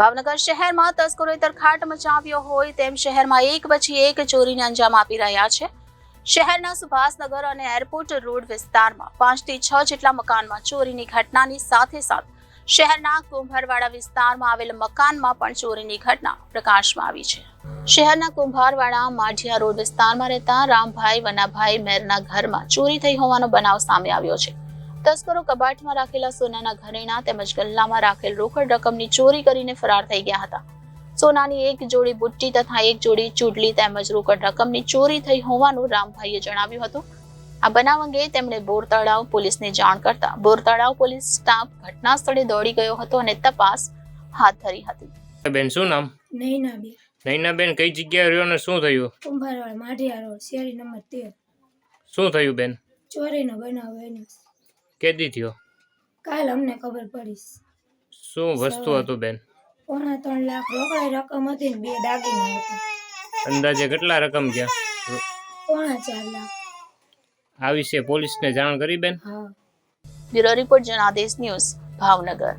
ભાવનગર શહેરમાં તસ્કરોએ તરખાટ મચાવ્યો હોય તેમ શહેરમાં એક પછી એક ચોરીને અંજામ આપી રહ્યા છે. શહેરના સુભાષનગર અને એરપોર્ટ રોડ વિસ્તારમાં પાંચથી છ જેટલા મકાનમાં ચોરીની ઘટનાની સાથે સાથે શહેરના કુંભારવાડા વિસ્તારમાં આવેલ મકાનમાં પણ ચોરીની ઘટના પ્રકાશમાં આવી છે. શહેરના કુંભારવાડા માઢિયા રોડ વિસ્તારમાં રહેતા રામભાઈ, વનાભાઈ મેરના ઘરમાં ચોરી થઈ હોવાનો બનાવ સામે આવ્યો છે. તસ્કરો કબાટમાં રાખેલા સોનાના ઘરેણા તેમજ ગલ્લામાં રાખેલ રોકડ રકમની ચોરી કરીને ફરાર થઈ ગયા હતા. સોનાની એક જોડી બુટ્ટી તથા એક જોડી ચૂડલી તેમજ રોકડ રકમની ચોરી થઈ હોવાનું રામભાઈએ જણાવ્યું હતું. આ બનાવ અંગે તેમણે બોર તળાવ પોલીસને જાણ કરતા બોર તળાવ પોલીસ સ્ટાફ ઘટના સ્થળે દોડી ગયો હતો અને તપાસ હાથ ધરી હતી. બેન શું નામ? નૈના બી નૈનાબેન કઈ જગ્યાએ રહ્યો અને શું થયું? કુંભારવાડ માઢિયા રોડ શેરી નંબર તેર. શું થયું બેન? ચોરીનો બનાવ બન્યો કેદી થયો? કાલ અમને ખબર પડી શું વસ્તુ હતું બેન? પોણા ત્રણ લાખ રોકડા રકમ હતી ને બે દાગીના હતા. અંદાજે કેટલા રકમ ગયા? પોણા ચાર લાખ. આ વિશે પોલીસને જાણ કરી બેન? હા. Bureau report Janadesh news Bhavnagar.